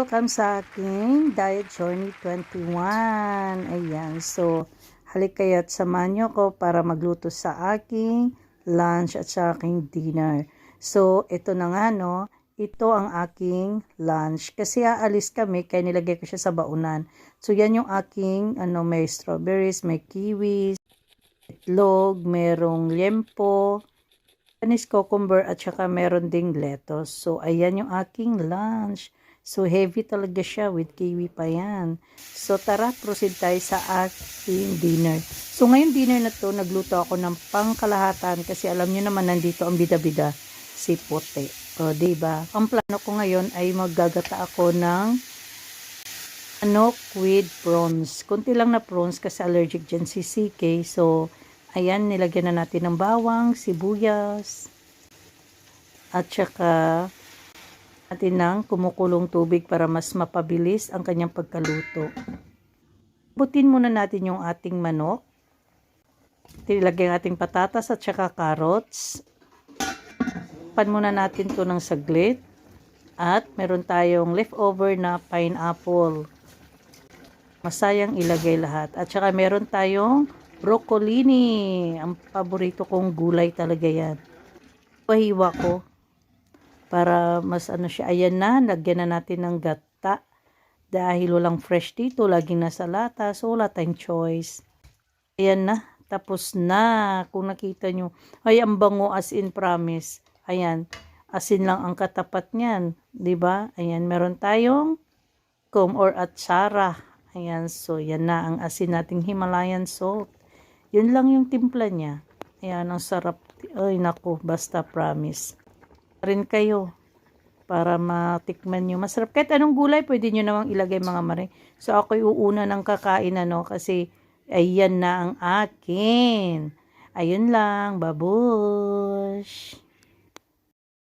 Welcome sa aking Diet Journey 21. Ayan. So, halik kayo at samahan nyo ko para magluto sa aking lunch at sa aking dinner. So, ito na nga no. Ito ang aking lunch. Kasi aalis kami, kaya nilagay ko siya sa baunan. So, yan yung aking, ano, may strawberries, may kiwis, itlog, merong liempo, Spanish cucumber at saka meron ding lettuce. So, ayan yung aking lunch. So, heavy talaga siya with kiwi pa yan. So, tara, proceed tayo sa aking dinner. So, ngayon dinner na to, nagluto ako ng pangkalahatan kasi alam nyo naman nandito ang bida-bida si Pote. O, diba? Ang plano ko ngayon ay maggagata ako ng manok with prawns. Kunti lang na prawns kasi allergic dyan si CK. So, ayan, nilagyan na natin ng bawang, sibuyas, at saka natin ng kumukulong tubig para mas mapabilis ang kanyang pagkaluto. Butin muna natin yung ating manok. Tilagay ang ating patatas at saka carrots. Pan muna natin to ng saglit. At meron tayong leftover na pineapple. Masayang ilagay lahat. At saka meron tayong broccolini. Ang paborito kong gulay talaga yan. Pahiwa ko para mas ano siya. Ayan na, lagyan na natin ng gata. Dahil walang fresh dito, laging nasa lata. So, wala tayong choice. Ayan na, tapos na. Kung nakita nyo, ay ang bango as in promise. Ayan, asin lang ang katapat niyan. ba Ayan, meron tayong kum or atsara. Ayan, so yan na ang asin nating Himalayan salt. Yun lang yung timpla niya. Ayan, ang sarap. Ay, naku, basta promise rin kayo para matikman nyo. Masarap. Kahit anong gulay, pwede nyo namang ilagay mga mare. So, ako'y uuna ng kakain, ano, kasi ayan na ang akin. Ayun lang. Babush!